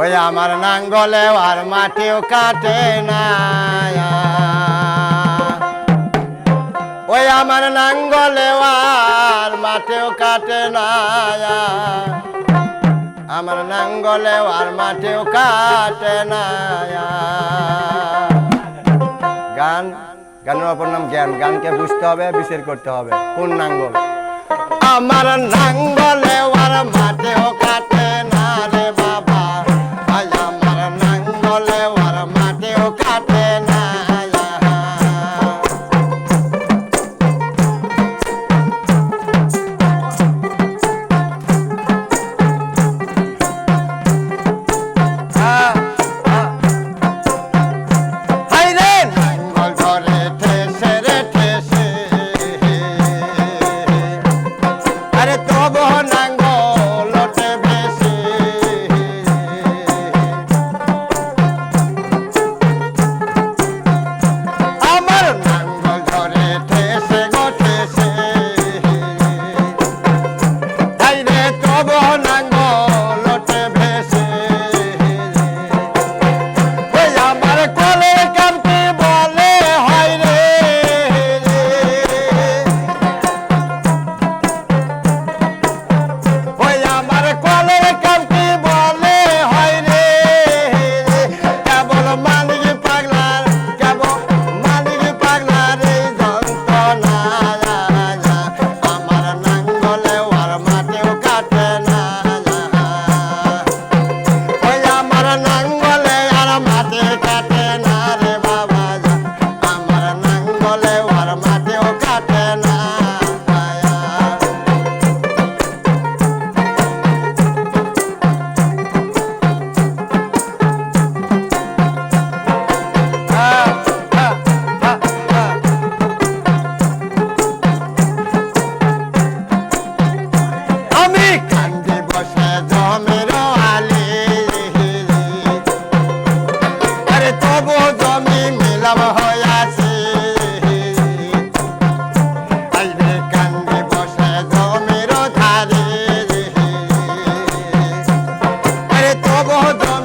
ওই আমার নাঙ্গলে আর মাঠেও কাটে না। ওই আমার নাঙ্গলে আর মাঠেও কাটে না। আমার নাঙ্গলে আর মাঠেও কাটে না। গান, গানের অপর নাম জ্ঞান। গানকে বুঝতে হবে, বিচার করতে হবে। কোন নাঙ্গল? আমার নাঙ্গলে God.